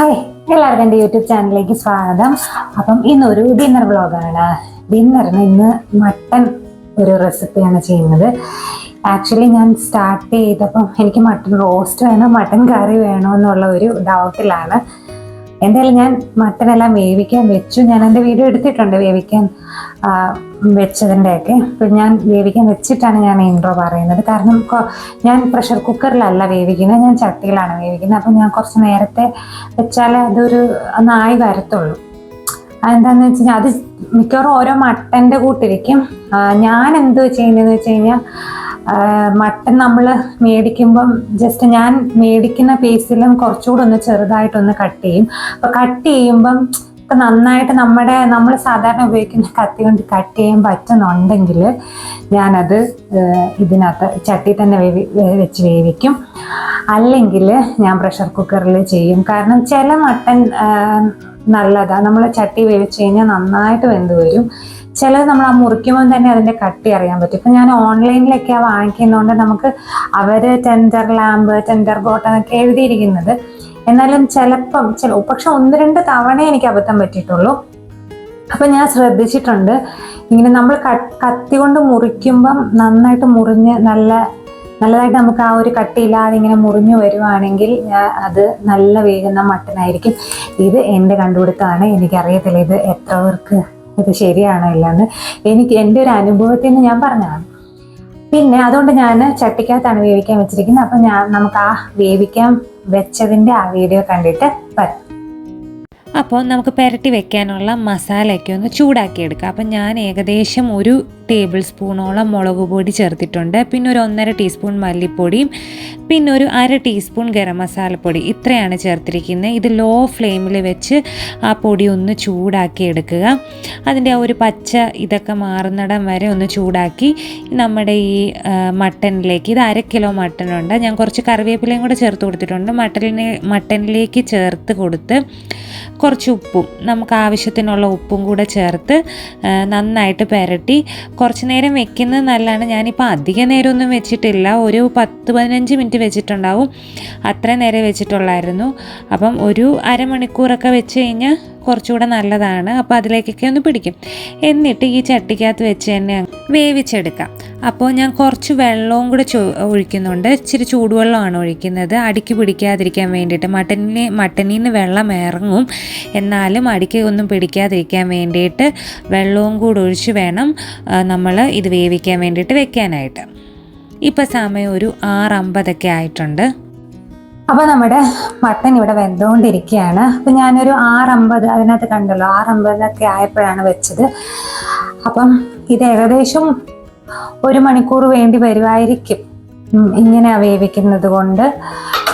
Hi എല്ലാവർക്കും എന്റെ YouTube ചാനലിലേക്ക് സ്വാഗതം. അപ്പം ഇന്നൊരു ഡിന്നർ വ്ളോഗാണ് ഡിന്നറിന് ഇന്ന് മട്ടൺ ഒരു റെസിപ്പിയാണ് ചെയ്യുന്നത്. ആക്ച്വലി ഞാൻ സ്റ്റാർട്ട് ചെയ്തപ്പം എനിക്ക് മട്ടൺ റോസ്റ്റ് വേണോ മട്ടൺ കറി വേണോ എന്നുള്ള ഒരു ഡൗട്ടിലാണ് എന്തായാലും ഞാൻ മട്ടനെല്ലാം വേവിക്കാൻ വെച്ചു. ഞാൻ എന്റെ വീഡിയോ എടുത്തിട്ടുണ്ട് വേവിക്കാൻ. വെച്ചതിന്റെയൊക്കെ. ഇപ്പം ഞാൻ വേവിക്കാൻ വെച്ചിട്ടാണ് ഞാൻ ഇൻട്രോ പറയുന്നത്. കാരണം ഞാൻ പ്രഷർ കുക്കറിലല്ല വേവിക്കുന്നത്. ഞാൻ ചട്ടിയിലാണ് വേവിക്കുന്നത്. അപ്പം ഞാൻ കുറച്ച് നേരത്തെ വെച്ചാൽ അതൊരു നായി വരത്തുള്ളൂ. അതെന്താണെന്ന് വെച്ച് കഴിഞ്ഞാൽ അത് മിക്കവാറും ഓരോ മട്ടന്റെ കൂട്ടിരിക്കും ഞാൻ എന്ത് ചെയ്യുന്നതെന്ന് വെച്ച് കഴിഞ്ഞാൽ മട്ടൻ നമ്മൾ മേടിക്കുമ്പം ജസ്റ്റ് ഞാൻ മേടിക്കുന്ന പീസിലും കുറച്ചുകൂടെ ഒന്ന് ചെറുതായിട്ടൊന്ന് കട്ട് ചെയ്യും. അപ്പോൾ കട്ട് ചെയ്യുമ്പം ഇപ്പം നന്നായിട്ട് നമ്മുടെ നമ്മൾ സാധാരണ ഉപയോഗിക്കുന്ന കത്തി കൊണ്ട് കട്ട് ചെയ്യാൻ പറ്റുന്നുണ്ടെങ്കിൽ ഞാനത് ഇതിനകത്ത് ചട്ടി തന്നെ വേവി വെച്ച് വേവിക്കും. അല്ലെങ്കിൽ ഞാൻ പ്രഷർ കുക്കറിൽ ചെയ്യും. കാരണം ചില മട്ടൻ നല്ലതാണ് നമ്മൾ ചട്ടി വേവിച്ച് കഴിഞ്ഞാൽ നന്നായിട്ട് വെന്ത് വരും. ചിലത് നമ്മൾ ആ മുറിക്കുമ്പോൾ തന്നെ അതിന്റെ കട്ടി അറിയാൻ പറ്റും. ഇപ്പം ഞാൻ ഓൺലൈനിലൊക്കെയാണ് വാങ്ങിക്കുന്നതുകൊണ്ട് നമുക്ക് അവർ ടെൻഡർ ലാമ്പ് ടെൻഡർ ബോട്ട് എന്നൊക്കെ എഴുതിയിരിക്കുന്നത്. എന്നാലും ചിലപ്പം ചില പക്ഷെ ഒന്ന് രണ്ട് തവണ എനിക്ക് അബദ്ധം പറ്റിയിട്ടുള്ളൂ. അപ്പം ഞാൻ ശ്രദ്ധിച്ചിട്ടുണ്ട്. ഇങ്ങനെ നമ്മൾ കത്തി കൊണ്ട് മുറിക്കുമ്പം നന്നായിട്ട് മുറിഞ്ഞ് നല്ല നല്ലതായിട്ട് നമുക്ക് ആ ഒരു കട്ടിയില്ലാതെ ഇങ്ങനെ മുറിഞ്ഞു വരുവാണെങ്കിൽ അത് നല്ല വേകുന്ന മട്ടനായിരിക്കും. ഇത് എന്റെ കണ്ടുപിടുത്തമാണ് എനിക്കറിയത്തില്ല ഇത് എത്ര പേർക്ക് ഇത് ശരിയാണോ ഇല്ലാന്ന് എനിക്ക് എന്റെ ഒരു അനുഭവത്തിൽ നിന്ന് ഞാൻ പറഞ്ഞതാണ്. പിന്നെ അതുകൊണ്ട് ഞാൻ ചട്ടിക്കകത്താണ് വേവിക്കാൻ വെച്ചിരിക്കുന്നത്. അപ്പം ഞാൻ നമുക്ക് ആ വേവിക്കാൻ വെച്ചതിന്റെ ആ വീഡിയോ കണ്ടിട്ട് വരാം അപ്പോൾ നമുക്ക് പുരട്ടി വെക്കാനുള്ള മസാലയൊക്കെ ഒന്ന് ചൂടാക്കിയെടുക്കാം. അപ്പം ഞാൻ ഏകദേശം ഒരു ടേബിൾ സ്പൂണോളം മുളക് പൊടി ചേർത്തിട്ടുണ്ട്. പിന്നെ ഒരു ഒന്നര ടീസ്പൂൺ മല്ലിപ്പൊടിയും പിന്നെ ഒരു അര ടീസ്പൂൺ ഗരം മസാലപ്പൊടി ഇത്രയാണ് ചേർത്തിരിക്കുന്നത്. ഇത് ലോ ഫ്ലെയിമിൽ വെച്ച് ആ പൊടി ഒന്ന് ചൂടാക്കി എടുക്കുക അതിന്റെ ആ ഒരു പച്ച ഇതൊക്കെ മാറുന്നിടം വരെ ഒന്ന് ചൂടാക്കി നമ്മുടെ ഈ മട്ടനിലേക്ക് ഇത് അര കിലോ മട്ടനുണ്ട്. ഞാൻ കുറച്ച് കറിവേപ്പിലയും കൂടെ ചേർത്ത് കൊടുത്തിട്ടുണ്ട്. മട്ടനിനെ മട്ടനിലേക്ക് ചേർത്ത് കൊടുത്ത് കുറച്ച് ഉപ്പും നമുക്ക് ആവശ്യത്തിനുള്ള ഉപ്പും കൂടെ ചേർത്ത് നന്നായിട്ട് പുരട്ടി. കുറച്ച് നേരം വെക്കുന്നത് നല്ലതാണ്. ഞാനിപ്പോൾ അധിക നേരമൊന്നും വെച്ചിട്ടില്ല. ഒരു പത്ത് പതിനഞ്ച് മിനിറ്റ് വെച്ചിട്ടുണ്ടാവും. അത്രയും നേരം വെച്ചിട്ടുള്ളായിരുന്നു. അപ്പം ഒരു അരമണിക്കൂറൊക്കെ വെച്ച് കഴിഞ്ഞാൽ കുറച്ചുകൂടെ നല്ലതാണ്. അപ്പോൾ അതിലേക്കൊക്കെ ഒന്ന് പിടിക്കും. എന്നിട്ട് ഈ ചട്ടിക്കകത്ത് വെച്ച് തന്നെ വേവിച്ചെടുക്കാം. അപ്പോൾ ഞാൻ കുറച്ച് വെള്ളവും കൂടെ ഒഴിക്കുന്നുണ്ട്. ഇച്ചിരി ചൂടുവെള്ളമാണ് ഒഴിക്കുന്നത്. അടിക്ക് പിടിക്കാതിരിക്കാൻ വേണ്ടിയിട്ട് മട്ടനിന് മട്ടനിൽ നിന്ന് വെള്ളം ഇറങ്ങും. എന്നാലും അടിക്ക് ഒന്നും പിടിക്കാതിരിക്കാൻ വേണ്ടിയിട്ട് വെള്ളവും കൂടെ ഒഴിച്ച് വേണം നമ്മൾ ഇത് വേവിക്കാൻ വേണ്ടിയിട്ട് വെക്കാനായിട്ട്. ഇപ്പോൾ സമയം ഒരു ആറ് അമ്പതൊക്കെ ആയിട്ടുണ്ട്. അപ്പോൾ നമ്മുടെ മട്ടൻ ഇവിടെ വെന്തുകൊണ്ടിരിക്കുകയാണ് അപ്പൊ ഞാനൊരു ആറമ്പത് അതിനകത്ത് കണ്ടല്ലോ ആറമ്പതൊക്കെ ആയപ്പോഴാണ് വെച്ചത്. അപ്പം ഇത് ഏകദേശം ഒരു മണിക്കൂർ വേണ്ടി വരുമായിരിക്കും ഇങ്ങനെ വേവിക്കുന്നത് കൊണ്ട്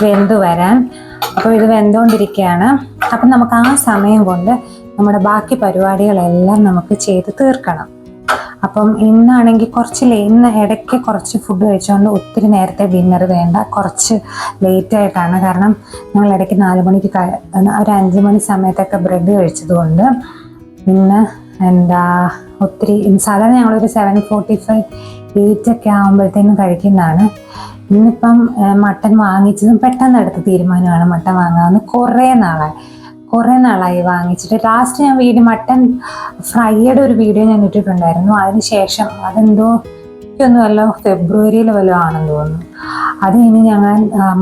വെന്തു വരാൻ. അപ്പോൾ ഇത് വെന്തുകൊണ്ടിരിക്കുകയാണ് അപ്പം നമുക്ക് ആ സമയം കൊണ്ട് നമ്മുടെ ബാക്കി പരിപാടികളെല്ലാം നമുക്ക് ചെയ്ത് തീർക്കണം. അപ്പം ഇന്നാണെങ്കിൽ കുറച്ച് ഇന്ന് ഇടയ്ക്ക് കുറച്ച് ഫുഡ് കഴിച്ചുകൊണ്ട് ഒത്തിരി നേരത്തെ ഡിന്നർ വേണ്ട. കുറച്ച് ലേറ്റ് ആയിട്ടാണ്. കാരണം ഞങ്ങൾ ഇടയ്ക്ക് നാല് മണിക്ക് ഒരു അഞ്ച് മണി സമയത്തൊക്കെ ബ്രെഡ് കഴിച്ചതുകൊണ്ട് ഇന്ന് എന്താ ഒത്തിരി സാധാരണ ഞങ്ങളൊരു സെവൻ ഫോർട്ടി ഫൈവ് എയ്റ്റ് ഒക്കെ ആകുമ്പോഴത്തേനും കഴിക്കുന്നതാണ്. ഇന്നിപ്പം മട്ടൻ വാങ്ങിച്ചതും പെട്ടെന്ന് എടുത്ത തീരുമാനമാണ് മട്ടൻ വാങ്ങാമെന്ന് കുറേ നാളായി. കുറേ നാളായി വാങ്ങിച്ചിട്ട്. ലാസ്റ്റ് ഞാൻ വീഡിയോ മട്ടൻ ഫ്രൈയുടെ ഒരു വീഡിയോ ഞാൻ ഇട്ടിട്ടുണ്ടായിരുന്നു. അതിന് ശേഷം അതെന്തോ ഒന്നും അല്ല ഫെബ്രുവരിയിൽ വല്ലതും ആണെന്ന് തോന്നുന്നു. അത് ഇനി ഞങ്ങൾ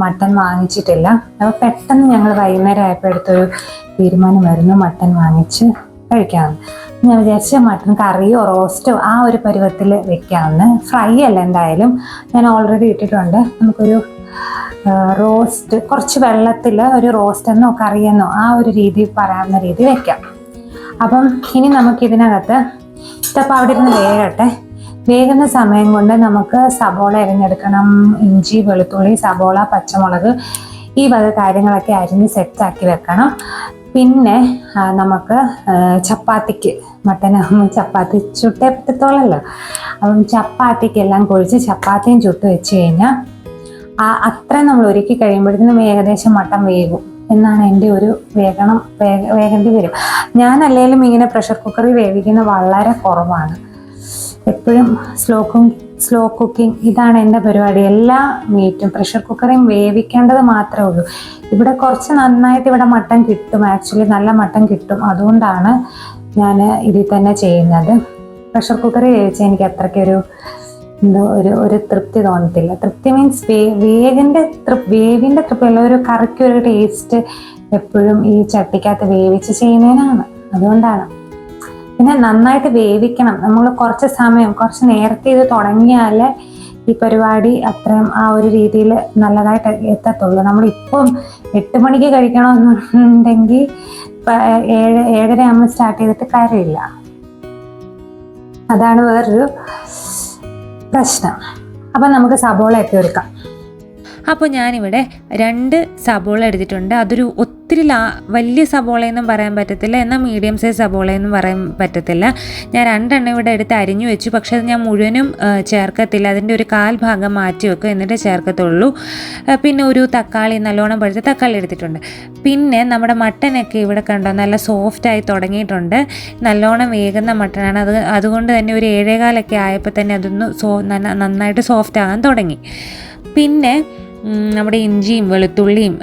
മട്ടൻ വാങ്ങിച്ചിട്ടില്ല. അപ്പോൾ പെട്ടെന്ന് ഞങ്ങൾ വൈകുന്നേരം ആയപ്പോൾ എടുത്തൊരു തീരുമാനമായിരുന്നു മട്ടൻ വാങ്ങിച്ച് കഴിക്കാമെന്ന് ഞാൻ വിചാരിച്ച മട്ടൻ കറിയോ റോസ്റ്റോ ആ ഒരു പരുവത്തിൽ വെക്കാമെന്ന്. ഫ്രൈ അല്ല എന്തായാലും. ഞാൻ ഓൾറെഡി ഇട്ടിട്ടുണ്ട്. നമുക്കൊരു റോസ്റ്റ് കുറച്ച് വെള്ളത്തിൽ ഒരു റോസ്റ്റ് എന്നോ കറിയെന്നോ ആ ഒരു രീതി പറയാവുന്ന രീതി വെക്കാം. അപ്പം ഇനി നമുക്ക് ഇതിനകത്ത് ഇതപ്പോൾ അവിടെ ഇരുന്ന് വേകട്ടെ. വേകുന്ന സമയം കൊണ്ട് നമുക്ക് സബോള അരിഞ്ഞെടുക്കണം. ഇഞ്ചി വെളുത്തുള്ളി സബോള പച്ചമുളക് ഈ വക കാര്യങ്ങളൊക്കെ അരിഞ്ഞ് സെറ്റാക്കി വെക്കണം. പിന്നെ നമുക്ക് ചപ്പാത്തിക്ക് മട്ടനാകുമ്പോൾ ചപ്പാത്തി ചുട്ടേ പറ്റത്തോളല്ലോ അപ്പം ചപ്പാത്തിക്കെല്ലാം കുഴിച്ച് ചപ്പാത്തിയും ചുട്ട് വെച്ച് കഴിഞ്ഞാൽ ആ അത്രയും നമ്മൾ ഒരുക്കി കഴിയുമ്പോഴത്തേനും ഏകദേശം മട്ടൻ വേകും എന്നാണ് എന്റെ ഒരു വേഗണം വേഗ വേഗേണ്ടി വരും. ഞാൻ അല്ലെങ്കിലും ഇങ്ങനെ പ്രഷർ കുക്കറിൽ വേവിക്കുന്ന വളരെ കുറവാണ്. എപ്പോഴും സ്ലോ സ്ലോ കുക്കിംഗ് ഇതാണ് എന്റെ പരിപാടി. എല്ലാ മീറ്റും പ്രഷർ കുക്കറിയും വേവിക്കേണ്ടത് മാത്രമേ ഉള്ളൂ. ഇവിടെ കുറച്ച് നന്നായിട്ട് ഇവിടെ മട്ടൻ കിട്ടും. ആക്ച്വലി നല്ല മട്ടൻ കിട്ടും. അതുകൊണ്ടാണ് ഞാൻ ഇതിൽ തന്നെ ചെയ്യുന്നത്. പ്രഷർ കുക്കറിൽ വേവിച്ചാൽ എനിക്ക് അത്രയ്ക്കൊരു എന്തോ ഒരു ഒരു തൃപ്തി തോന്നത്തില്ല. തൃപ്തി മീൻസ് വേ വേവിന്റെ തൃപ് വേവിന്റെ തൃപ്തി അല്ല ഒരു കറിക്ക് ഒരു ടേസ്റ്റ് എപ്പോഴും ഈ ചട്ടിക്കകത്ത് വേവിച്ച് ചെയ്യുന്നതിനാണ്. അതുകൊണ്ടാണ്. പിന്നെ നന്നായിട്ട് വേവിക്കണം. നമ്മൾ കുറച്ച് സമയം കുറച്ച് നേരത്തെ ഇത് തുടങ്ങിയാൽ ഈ പരിപാടി അത്രയും ആ ഒരു രീതിയിൽ നല്ലതായിട്ട് എത്തത്തുള്ളൂ. നമ്മളിപ്പം എട്ട് മണിക്ക് കഴിക്കണമെന്നുണ്ടെങ്കിൽ ഏഴ് ഏഴര ആകുമ്പോൾ സ്റ്റാർട്ട് ചെയ്തിട്ട് കാര്യമില്ല. അതാണ് വേറൊരു പ്രശ്നം. അപ്പം നമുക്ക് സബോളയൊക്കെ എടുക്കാം. അപ്പോൾ ഞാനിവിടെ രണ്ട് സബോള എടുത്തിട്ടുണ്ട്. അതൊരു ഒത്തിരി ലാ വലിയ സബോളയെന്നും പറയാൻ പറ്റത്തില്ല. എന്നാൽ മീഡിയം സൈസ് സബോളയെന്നും പറയാൻ പറ്റത്തില്ല. ഞാൻ രണ്ടെണ്ണം ഇവിടെ എടുത്ത് അരിഞ്ഞു വെച്ചു. പക്ഷേ അത് ഞാൻ മുഴുവനും ചേർക്കത്തില്ല. അതിന്റെ ഒരു കാൽ ഭാഗം മാറ്റി വെക്കും എന്നിട്ട് ചേർക്കത്തുള്ളൂ. പിന്നെ ഒരു തക്കാളി നല്ലോണം പഴുത്ത തക്കാളി എടുത്തിട്ടുണ്ട്. പിന്നെ നമ്മുടെ മട്ടനൊക്കെ ഇവിടെ കണ്ടോ നല്ല സോഫ്റ്റായി തുടങ്ങിയിട്ടുണ്ട്. നല്ലോണം വേകുന്ന മട്ടനാണ്. അത് അതുകൊണ്ട് തന്നെ ഒരു ഏഴേകാലൊക്കെ ആയപ്പോൾ തന്നെ അതൊന്ന് സോ നന്നായിട്ട് സോഫ്റ്റ് ആകാൻ തുടങ്ങി. പിന്നെ നമ്മുടെ ഇഞ്ചിയും വെളുത്തുള്ളിയും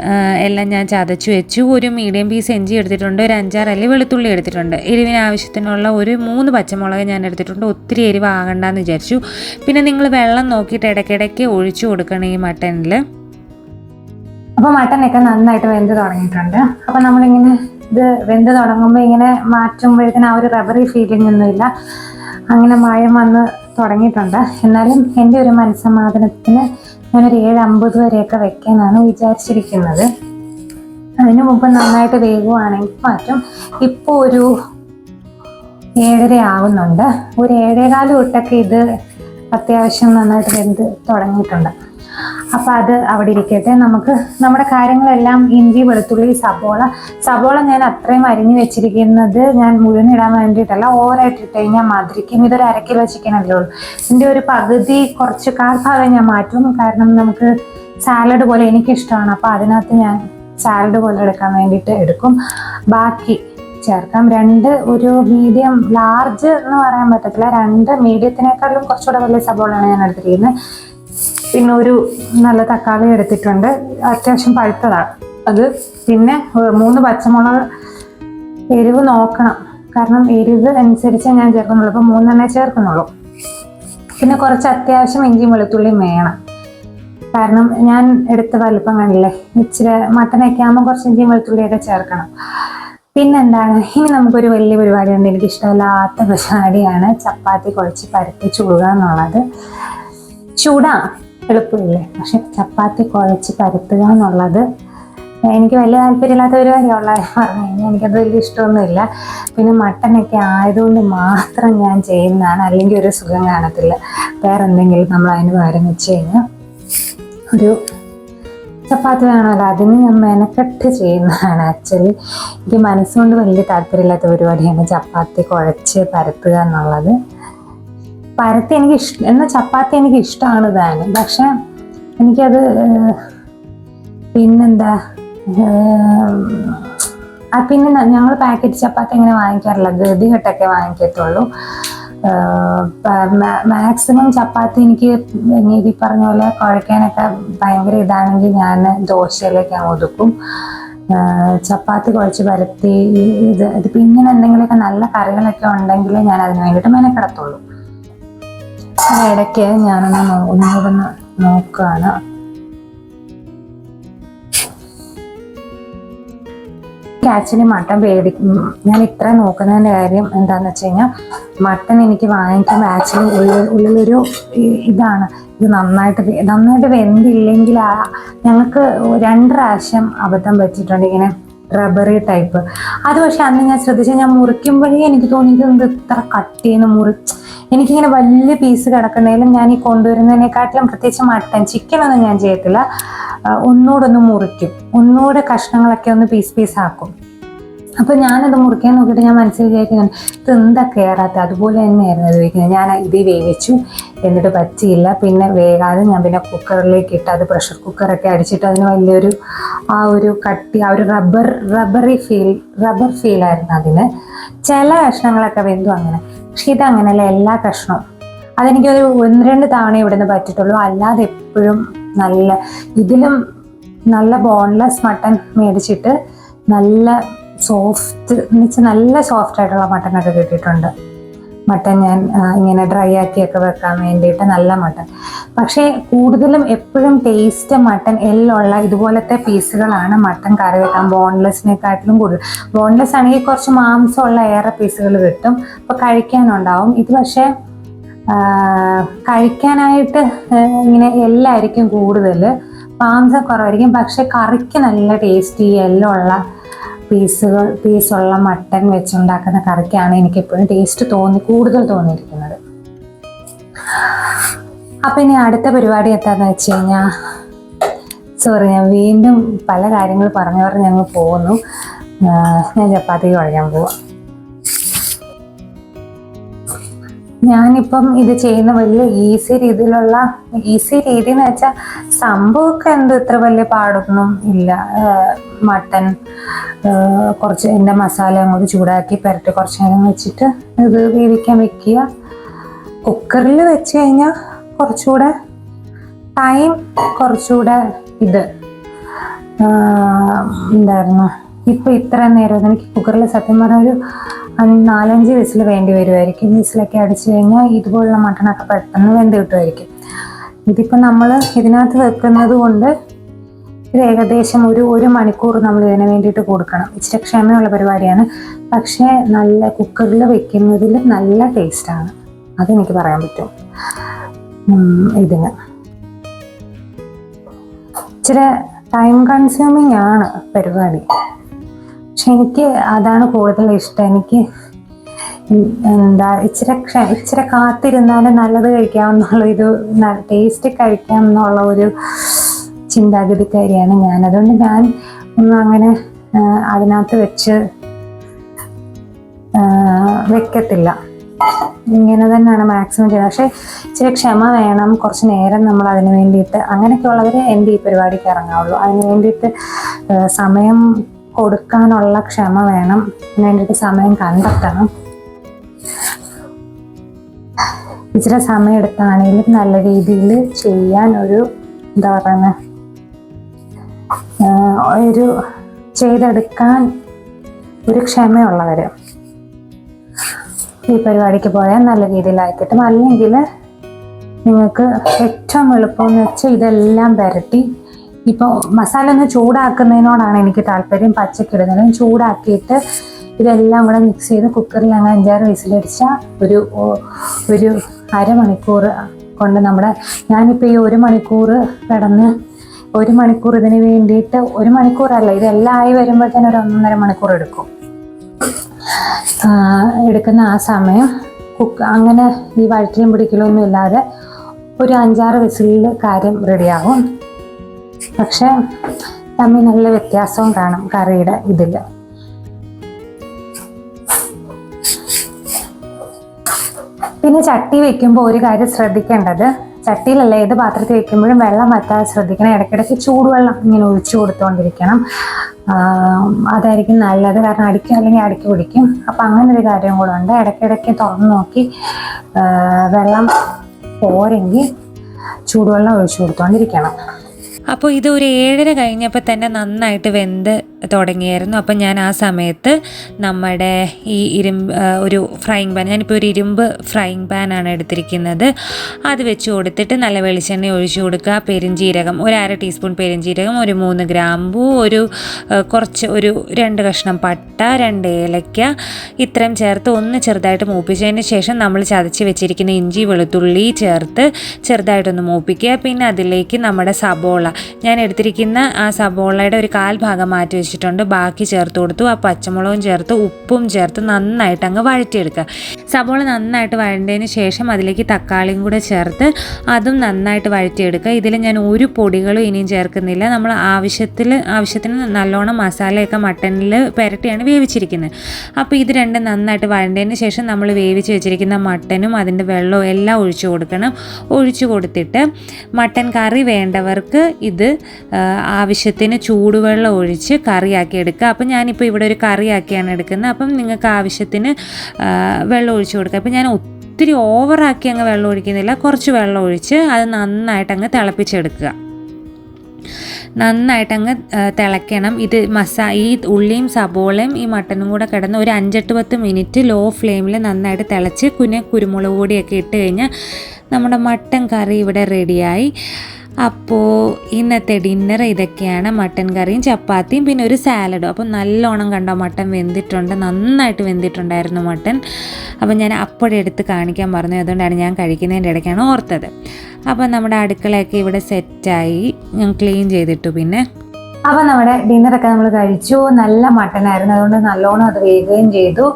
എല്ലാം ഞാൻ ചതച്ചു വെച്ചു. ഒരു മീഡിയം പീസ് ഇഞ്ചി എടുത്തിട്ടുണ്ട് ഒരു അഞ്ചാറല്ലി വെളുത്തുള്ളി എടുത്തിട്ടുണ്ട്. എരിവിന് ആവശ്യത്തിനുള്ള ഒരു മൂന്ന് പച്ചമുളക് ഞാൻ എടുത്തിട്ടുണ്ട്. ഒത്തിരി എരിവ് ആകണ്ടെന്ന് വിചാരിച്ചു. പിന്നെ നിങ്ങൾ വെള്ളം നോക്കിയിട്ട് ഇടയ്ക്കിടയ്ക്ക് ഒഴിച്ചു കൊടുക്കണം ഈ മട്ടനിൽ. അപ്പോൾ മട്ടനൊക്കെ നന്നായിട്ട് വെന്ത് തുടങ്ങിയിട്ടുണ്ട്. അപ്പോൾ നമ്മളിങ്ങനെ ഇത് വെന്ത് തുടങ്ങുമ്പോൾ ഇങ്ങനെ മാറ്റുമ്പോഴത്തേന് ആ ഒരു റബ്ബറി ഫീലിംഗ് ഒന്നുമില്ല അങ്ങനെ മായം വന്ന് തുടങ്ങിയിട്ടുണ്ട്. എന്നാലും എന്റെ ഒരു മനസ്സമാധാനത്തിന് ഞാനൊരു ഏഴ് അമ്പത് വരെയൊക്കെ വെക്കാനാണ് വിചാരിച്ചിരിക്കുന്നത്. അതിന് മുമ്പ് നന്നായിട്ട് വേകുവാണെങ്കിൽ മാറ്റും ഇപ്പോൾ ഒരു ഏഴര ആവുന്നുണ്ട്. ഒരു ഏഴേകാൽ തൊട്ടൊക്കെ ഇത് അത്യാവശ്യം നന്നായിട്ട് വെന്ത് തുടങ്ങിയിട്ടുണ്ട്. അപ്പോൾ അത് അവിടെ ഇരിക്കട്ടെ. നമുക്ക് നമ്മുടെ കാര്യങ്ങളെല്ലാം ഇഞ്ചി വെളുത്തുള്ളി സബോള. സബോള ഞാൻ അത്രയും അരിഞ്ഞു വെച്ചിരിക്കുന്നത് ഞാൻ മുഴുവൻ ഇടാൻ വേണ്ടിയിട്ടല്ല ഓവറായിട്ട് ഇട്ട് കഴിഞ്ഞാൽ മധുരിക്കും. ഇതൊരു അര കിലോ ഉള്ളൂ. ഇതിന്റെ ഒരു പകുതി കുറച്ച് കാൽ ഭാഗം ഞാൻ മാറ്റും. കാരണം നമുക്ക് സാലഡ് പോലെ എനിക്കിഷ്ടമാണ്. അപ്പോൾ അതിനകത്ത് ഞാൻ സാലഡ് പോലെ എടുക്കാൻ വേണ്ടിയിട്ട് എടുക്കും. ബാക്കി ചേർക്കാം. രണ്ട് ഒരു മീഡിയം ലാർജ് എന്ന് പറയാൻ പറ്റത്തില്ല. രണ്ട് മീഡിയത്തിനേക്കാളും കുറച്ചുകൂടെ വലിയ സബോളയാണ് ഞാൻ എടുത്തിരിക്കുന്നത്. പിന്നെ ഒരു നല്ല തക്കാളി എടുത്തിട്ടുണ്ട്. അത്യാവശ്യം പഴുത്തതാണ് അത് പിന്നെ മൂന്ന് പച്ചമുളക് എരിവ് നോക്കണം. കാരണം എരിവ് അനുസരിച്ച് ഞാൻ ചേർക്കുന്നുള്ളൂ. അപ്പോൾ മൂന്നെണ്ണേ ചേർക്കുന്നുള്ളൂ. പിന്നെ കുറച്ച് അത്യാവശ്യം ഇഞ്ചിയും വെളുത്തുള്ളിയും വേണം. കാരണം ഞാൻ എടുത്ത വലുപ്പം കണ്ടില്ലേ? ഇച്ചിരി മട്ടനൊക്കെ ആകുമ്പോൾ കുറച്ച് ഇഞ്ചിയും വെളുത്തുള്ളിയൊക്കെ ചേർക്കണം. പിന്നെന്താണ്? ഇനി നമുക്കൊരു വലിയ പരിപാടിയുണ്ട് എനിക്ക് ഇഷ്ടമില്ലാത്ത പരിപാടിയാണ് ചപ്പാത്തി കുഴച്ച് പരത്തി ചൂടുക എന്നുള്ളത്. ചൂടാ. എളുപ്പമില്ലേ? പക്ഷെ ചപ്പാത്തി കുഴച്ച് പരത്തുക എന്നുള്ളത് എനിക്ക് വലിയ താല്പര്യമില്ലാത്ത പറഞ്ഞു കഴിഞ്ഞാൽ എനിക്കത് വലിയ ഇഷ്ടമൊന്നുമില്ല. പിന്നെ മട്ടനൊക്കെ ആയതുകൊണ്ട് മാത്രം ഞാൻ ചെയ്യുന്നതാണ്. അല്ലെങ്കിൽ ഒരു സുഖം കാണത്തില്ല. വേറെ എന്തെങ്കിലും നമ്മൾ അതിന് പകരം വെച്ച് കഴിഞ്ഞാൽ ഒരു ചപ്പാത്തി വേണമല്ലോ. അതിന് ഞാൻ മെനക്കെട്ട് ചെയ്യുന്നതാണ് ആക്ച്വലി. എനിക്ക് മനസ്സുകൊണ്ട് വലിയ താല്പര്യമില്ലാത്ത പരിപാടിയാണ് ചപ്പാത്തി കുഴച്ച് പരത്തുക എന്നുള്ളത്. പരത്തി എനിക്ക് ഇഷ്ടം എന്നാൽ ചപ്പാത്തി എനിക്ക് ഇഷ്ടമാണ് താൻ പക്ഷെ എനിക്കത് പിന്നെന്താ ആ പിന്നെ ഞങ്ങൾ പാക്കറ്റ് ചപ്പാത്തി അങ്ങനെ വാങ്ങിക്കാറില്ല. ഗതികെട്ടൊക്കെ വാങ്ങിക്കത്തുള്ളൂ. മാക്സിമം ചപ്പാത്തി എനിക്ക് നീതി പറഞ്ഞ പോലെ കുഴക്കാനൊക്കെ ഭയങ്കര ഇതാണെങ്കിൽ ഞാൻ ദോശയിലേക്ക് ഒതുക്കും. ചപ്പാത്തി കുഴച്ച് പരത്തി ഇത് ഇത് പിന്നെ എന്തെങ്കിലുമൊക്കെ നല്ല കറികളൊക്കെ ഉണ്ടെങ്കിൽ ഞാൻ അതിന് വേണ്ടിയിട്ട് മെനക്കിടത്തുള്ളൂ. ഇടയ്ക്ക് ഞാനൊന്ന് ഒന്നുകൂടെ ഒന്ന് നോക്കുകയാണ് ആക്ച്വലി മട്ടൻ പേടി ഞാൻ ഇത്ര നോക്കുന്നതിന്റെ കാര്യം എന്താണെന്ന് വെച്ച് കഴിഞ്ഞാൽ മട്ടൻ എനിക്ക് വാങ്ങിക്കുമ്പോൾ ആക്ച്വലി ഉള്ളിൽ ഉള്ളിലൊരു ഇതാണ്. ഇത് നന്നായിട്ട് നന്നായിട്ട് വെന്തില്ലെങ്കിൽ ആ ഞങ്ങൾക്ക് രണ്ട് പ്രാവശ്യം അബദ്ധം പറ്റിയിട്ടുണ്ട് ഇങ്ങനെ റബ്ബറി ടൈപ്പ്. അത് പക്ഷെ അന്ന് ഞാൻ ശ്രദ്ധിച്ചാൽ ഞാൻ മുറിക്കുമ്പോഴേ എനിക്ക് തോന്നിയിട്ടുണ്ട് ഇത്ര കട്ട് കട്ടിയെന്ന് മുറി എനിക്കിങ്ങനെ വലിയ പീസ് കിടക്കുന്നതിലും ഞാൻ ഈ കൊണ്ടുവരുന്നതിനെക്കാട്ടിലും പ്രത്യേകിച്ച് മട്ടൻ ചിക്കനൊന്നും ഞാൻ ചെയ്യത്തില്ല. ഒന്നുകൂടെ ഒന്ന് മുറിക്കും. ഒന്നുകൂടെ കഷ്ണങ്ങളൊക്കെ ഒന്ന് പീസ് പീസ് ആക്കും. അപ്പോൾ ഞാനത് മുറിക്കാൻ നോക്കിയിട്ട് ഞാൻ മനസ്സിൽ വിചാരിക്കുന്നത് ഇത് എന്താ കയറാത്ത അതുപോലെ തന്നെയായിരുന്നു അത് വയ്ക്കുന്നത് ഞാൻ ഇത് വേവിച്ചു എന്നിട്ട് പറ്റിയില്ല. പിന്നെ വേകാതെ ഞാൻ പിന്നെ കുക്കറിലേക്ക് ഇട്ട് അത് പ്രഷർ കുക്കറൊക്കെ അടിച്ചിട്ട് അതിന് വലിയൊരു ആ ഒരു കട്ടി ആ ഒരു റബ്ബർ റബ്ബറി ഫീൽ റബ്ബർ ഫീലായിരുന്നു അതിന്. ചില കഷ്ണങ്ങളൊക്കെ വെന്തു അങ്ങനെ. പക്ഷെ ഇതങ്ങനെയല്ല എല്ലാ കഷ്ണവും. അതെനിക്കൊരു ഒന്ന് രണ്ട് തവണ ഇവിടുന്ന് പറ്റിയിട്ടുള്ളൂ. അല്ലാതെ എപ്പോഴും നല്ല ഇതിലും നല്ല ബോൺലെസ് മട്ടൺ മേടിച്ചിട്ട് നല്ല സോഫ്റ്റ് എന്ന് വെച്ചാൽ നല്ല സോഫ്റ്റ് ആയിട്ടുള്ള മട്ടനൊക്കെ കിട്ടിയിട്ടുണ്ട്. മട്ടൻ ഞാൻ ഇങ്ങനെ ഡ്രൈ ആക്കിയൊക്കെ വെക്കാൻ വേണ്ടിയിട്ട് നല്ല മട്ടൻ പക്ഷേ കൂടുതലും എപ്പോഴും ടേസ്റ്റ് മട്ടൻ എല്ലുള്ള ഇതുപോലത്തെ പീസുകളാണ് മട്ടൻ കറി വെക്കാൻ. ബോൺലെസ്സിനെക്കാട്ടിലും കൂടുതൽ. ബോൺലെസ് ആണെങ്കിൽ കുറച്ച് മാംസമുള്ള ഏറെ പീസുകൾ കിട്ടും. അപ്പോൾ കഴിക്കാനുണ്ടാവും. ഇത് പക്ഷേ കഴിക്കാനായിട്ട് ഇങ്ങനെ എല്ലായിരിക്കും കൂടുതൽ. മാംസം കുറവായിരിക്കും. പക്ഷേ കറിക്ക് നല്ല ടേസ്റ്റി എല്ലുള്ള പീസുകൾ പീസുള്ള മട്ടൻ വെച്ചുണ്ടാക്കുന്ന കറിക്കാണ് എനിക്ക് എപ്പോഴും ടേസ്റ്റ് തോന്നി കൂടുതൽ തോന്നിയിരിക്കുന്നത്. അപ്പം ഇനി അടുത്ത പരിപാടി എന്താന്ന് വെച്ച് കഴിഞ്ഞാൽ സോറി ഞാൻ വീണ്ടും പല കാര്യങ്ങൾ പറഞ്ഞു പറഞ്ഞ് ഞങ്ങൾ പോകുന്നു ഞാൻ ചപ്പാത്തി കഴിക്കാൻ പോവാം. ഞാനിപ്പം ഇത് ചെയ്യുന്ന വലിയ ഈസി രീതിയിലുള്ള ഈസി രീതി എന്ന് വെച്ചാൽ സംഭവമൊക്കെ എന്ത് ഇത്ര വലിയ പാടൊന്നും ഇല്ല. മട്ടൻ കുറച്ച് എന്റെ മസാല അങ്ങോട്ട് ചൂടാക്കി പുരട്ടി കുറച്ച് നേരം വെച്ചിട്ട് ഇത് വേവിക്കാൻ വെക്കുക. കുക്കറിൽ വെച്ച് കഴിഞ്ഞാൽ കുറച്ചുകൂടെ ടൈം കുറച്ചുകൂടെ ഇത്. എന്തായിരുന്നു? ഇപ്പം ഇത്ര നേരം എനിക്ക് കുക്കറിൽ സത്യം പറഞ്ഞ ഒരു നാലഞ്ച് വിസിൽ വേണ്ടി വരുമായിരിക്കും വിസിലൊക്കെ അടിച്ചു കഴിഞ്ഞാൽ ഇതുപോലുള്ള മട്ടണൊക്കെ പെട്ടെന്ന് വെന്ത് കിട്ടുമായിരിക്കും ഇതിപ്പോൾ നമ്മൾ ഇതിനകത്ത് വെക്കുന്നത് കൊണ്ട് ഇത് ഏകദേശം ഒരു ഒരു മണിക്കൂർ നമ്മൾ ഇതിന് വേണ്ടിയിട്ട് കൊടുക്കണം. ഇച്ചിരി ക്ഷമയുള്ള പരിപാടിയാണ്. പക്ഷേ നല്ല കുക്കറിൽ വെക്കുന്നതിൽ നല്ല ടേസ്റ്റാണ്. അതെനിക്ക് പറയാൻ പറ്റും. ഇതിന്. ഇച്ചിരി ടൈം കൺസ്യൂമിങ് ആണ് പരിപാടി. പക്ഷെ എനിക്ക് അതാണ് കൂടുതൽ ഇഷ്ടം. എനിക്ക് എന്താ ഇച്ചിരി ക്ഷ- ഇച്ചിരി കാത്തിരുന്നാലും നല്ലത് കഴിക്കാം എന്നുള്ള ഒരു ടേസ്റ്റ് കഴിക്കാം എന്നുള്ള ഒരു ചിന്താഗതിക്കാരിയാണ് ഞാൻ. അതുകൊണ്ട് ഞാൻ ഒന്നും അങ്ങനെ അതിനകത്ത് വെച്ച് വെക്കത്തില്ല. ഇങ്ങനെ തന്നെയാണ് മാക്സിമം ചെയ്യുന്നത്. പക്ഷേ ഇച്ചിരി ക്ഷമ വേണം. കുറച്ച് നേരം നമ്മൾ അതിന് വേണ്ടിയിട്ട് അങ്ങനെയൊക്കെയുള്ളവർ എന്റെ ഈ പരിപാടിക്ക് ഇറങ്ങാവുള്ളൂ. അതിന് വേണ്ടിയിട്ട് സമയം കൊടുക്കാനുള്ള ക്ഷമ വേണം. വേണ്ടിയിട്ട് സമയം കണ്ടെത്തണം. ഇച്ചിരി സമയം എടുത്താണെങ്കിലും നല്ല രീതിയിൽ ചെയ്യാൻ ഒരു എന്താ പറയുന്നത് ഒരു ചെയ്തെടുക്കാൻ ഒരു ക്ഷമയുള്ളവർ ഈ പരിപാടിക്ക് പോയാൽ നല്ല രീതിയിലായി കിട്ടും അല്ലെങ്കിൽ നിങ്ങൾക്ക് ഏറ്റവും എളുപ്പം എന്ന് വെച്ചാൽ ഇതെല്ലാം പുരട്ടി ഇപ്പോൾ മസാല ഒന്ന് ചൂടാക്കുന്നതിനോടാണ് എനിക്ക് താല്പര്യം പച്ചക്കിടുന്നത് ചൂടാക്കിയിട്ട് ഇതെല്ലാം കൂടെ മിക്സ് ചെയ്ത് കുക്കറിൽ അങ്ങ് അഞ്ചാറ് വിസിലടിച്ചാൽ ഒരു ഒരു അരമണിക്കൂർ കൊണ്ട് നമ്മുടെ ഞാനിപ്പോൾ ഈ ഒരു മണിക്കൂർ കിടന്ന് ഒരു മണിക്കൂർ ഇതിന് വേണ്ടിയിട്ട് ഒരു മണിക്കൂറല്ല ഇതെല്ലാം ആയി വരുമ്പോൾ തന്നെ ഒരു ഒന്നര മണിക്കൂർ എടുക്കും. എടുക്കുന്ന ആ സമയം കുക്ക് അങ്ങനെ ഈ വഴറ്റിലും പിടിക്കലൊന്നും ഇല്ലാതെ ഒരു അഞ്ചാറ് വിസിലിൽ കാര്യം റെഡിയാകും പക്ഷെ തമ്മിൽ നല്ല വ്യത്യാസവും കാണും കറിയുടെ ഇതിൽ പിന്നെ ചട്ടി വെക്കുമ്പോൾ ഒരു കാര്യം ശ്രദ്ധിക്കേണ്ടത് ചട്ടിയിലല്ല ഏത് പാത്രത്തിൽ വെക്കുമ്പോഴും വെള്ളം വറ്റാതെ ശ്രദ്ധിക്കണം. ഇടയ്ക്കിടയ്ക്ക് ചൂടുവെള്ളം ഇങ്ങനെ ഒഴിച്ചു കൊടുത്തുകൊണ്ടിരിക്കണം അതായിരിക്കും നല്ലത്. കാരണം അടിക്കും അല്ലെങ്കിൽ അടിക്ക് പിടിക്കും. അപ്പം അങ്ങനെ ഒരു കാര്യം കൂടെ ഉണ്ട്. ഇടയ്ക്കിടയ്ക്ക് തുറന്നു നോക്കി വെള്ളം പോരെങ്കിൽ ചൂടുവെള്ളം ഒഴിച്ചു കൊടുത്തുകൊണ്ടിരിക്കണം അപ്പോൾ ഇത് ഒരു ഏഴര കഴിഞ്ഞപ്പോൾ തന്നെ നന്നായിട്ട് വെന്ത് തുടങ്ങിയായിരുന്നു. അപ്പം ഞാൻ ആ സമയത്ത് നമ്മുടെ ഈ ഇരുമ്പ് ഒരു ഫ്രൈങ് പാൻ ഞാനിപ്പോൾ ഒരു ഇരുമ്പ് ഫ്രൈങ് പാനാണ് എടുത്തിരിക്കുന്നത്. അത് വെച്ച് കൊടുത്തിട്ട് നല്ല വെളിച്ചെണ്ണ ഒഴിച്ചു കൊടുക്കുക. പെരിഞ്ജീരകം ഒരു അര ടീസ്പൂൺ പെരിഞ്ജീരകം ഒരു മൂന്ന് ഗ്രാമ്പു ഒരു കുറച്ച് ഒരു രണ്ട് കഷ്ണം പട്ട രണ്ട് ഏലക്ക ഇത്രയും ചേർത്ത് ഒന്ന് ചെറുതായിട്ട് മൂപ്പിച്ചതിന് ശേഷം നമ്മൾ ചതച്ച് വെച്ചിരിക്കുന്ന ഇഞ്ചി വെളുത്തുള്ളി ചേർത്ത് ചെറുതായിട്ടൊന്ന് മൂപ്പിക്കുക. പിന്നെ അതിലേക്ക് നമ്മുടെ സബോള ഞാൻ എടുത്തിരിക്കുന്ന ആ സബോളയുടെ ഒരു കാൽ ഭാഗം മാറ്റി വെച്ചിട്ടുണ്ട് ബാക്കി ചേർത്ത് കൊടുത്തു ആ പച്ചമുളകും ചേർത്ത് ഉപ്പും ചേർത്ത് നന്നായിട്ട് അങ്ങ് വഴറ്റിയെടുക്കുക. സവോള നന്നായിട്ട് വഴണ്ടതിന് ശേഷം അതിലേക്ക് തക്കാളിയും കൂടെ ചേർത്ത് അതും നന്നായിട്ട് വഴറ്റിയെടുക്കുക. ഇതിൽ ഞാൻ ഒരു പൊടികളും ഇനിയും ചേർക്കുന്നില്ല. നമ്മൾ ആവശ്യത്തിൽ ആവശ്യത്തിന് നല്ലോണം മസാലയൊക്കെ മട്ടനിൽ പുരട്ടിയാണ് വേവിച്ചിരിക്കുന്നത്. അപ്പോൾ ഇത് രണ്ടും നന്നായിട്ട് വഴണ്ടതിന് ശേഷം നമ്മൾ വേവിച്ച് വെച്ചിരിക്കുന്ന മട്ടനും അതിന്റെ വെള്ളവും എല്ലാം ഒഴിച്ചു കൊടുക്കണം. ഒഴിച്ചു കൊടുത്തിട്ട് മട്ടൻ കറി വേണ്ടവർക്ക് ഇത് ആവശ്യത്തിന് ചൂടുവെള്ളം ഒഴിച്ച് കറിയാക്കി എടുക്കുക. അപ്പം ഞാനിപ്പോൾ ഇവിടെ ഒരു കറിയാക്കിയാണ് എടുക്കുന്നത്. അപ്പം നിങ്ങൾക്ക് ആവശ്യത്തിന് വെള്ളം ഒഴിച്ചു കൊടുക്കുക. അപ്പം ഞാൻ ഒത്തിരി ഓവറാക്കി അങ്ങ് വെള്ളം ഒഴിക്കുന്നില്ല. കുറച്ച് വെള്ളം ഒഴിച്ച് അത് നന്നായിട്ട് അങ്ങ് തിളപ്പിച്ചെടുക്കുക. നന്നായിട്ട് അങ്ങ് തിളയ്ക്കണം. ഇത് മസാ ഈ ഉള്ളിയും സബോളയും ഈ മട്ടനും കൂടെ കിടന്ന് ഒരു അഞ്ചെട്ട് പത്ത് മിനിറ്റ് ലോ ഫ്ലെയിമിൽ നന്നായിട്ട് തിളച്ച് കുഞ്ഞ് കുരുമുളക് പൊടിയൊക്കെ ഇട്ട് കഴിഞ്ഞാൽ നമ്മുടെ മട്ടൻ കറി ഇവിടെ റെഡിയായി. അപ്പോൾ ഇന്നത്തെ ഡിന്നർ ഇതൊക്കെയാണ് മട്ടൻ കറിയും ചപ്പാത്തിയും പിന്നെ ഒരു സാലഡും അപ്പോൾ നല്ലോണം കണ്ടോ മട്ടൻ വെന്തിട്ടുണ്ട് നന്നായിട്ട് വെന്തിട്ടുണ്ടായിരുന്നു മട്ടൻ അപ്പോൾ ഞാൻ അപ്പോഴെ എടുത്ത് കാണിക്കാൻ പറഞ്ഞു അതുകൊണ്ടാണ് ഞാൻ കഴിക്കുന്നതിന്റെ ഇടയ്ക്കാണ് ഓർത്തത്. അപ്പോൾ നമ്മുടെ അടുക്കളയൊക്കെ ഇവിടെ സെറ്റായി ഞാൻ ക്ലീൻ ചെയ്തിട്ടു പിന്നെ. അപ്പോൾ നമ്മുടെ ഡിന്നറൊക്കെ നമ്മൾ കഴിച്ചു നല്ല മട്ടനായിരുന്നു അതുകൊണ്ട് നല്ലോണം അത് വേകുകയും ചെയ്തു.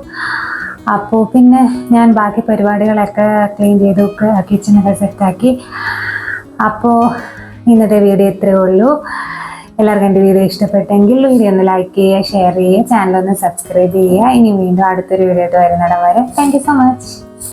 അപ്പോൾ പിന്നെ ഞാൻ ബാക്കി പരിപാടികളൊക്കെ ക്ലീൻ ചെയ്തു കിച്ചണൊക്കെ സെറ്റാക്കി അപ്പോൾ ഇന്നത്തെ വീഡിയോ ഇത്രയേ ഉള്ളൂ. എല്ലാവർക്കും എന്റെ വീഡിയോ ഇഷ്ടപ്പെട്ടെങ്കിൽ വീഡിയോ ഒന്ന് ലൈക്ക് ചെയ്യുക ഷെയർ ചെയ്യുക ചാനൽ ഒന്ന് സബ്സ്ക്രൈബ് ചെയ്യുക. ഇനി വീണ്ടും അടുത്തൊരു വീഡിയോ ആയിട്ട് വരുന്നിടം വരെ. Thank so much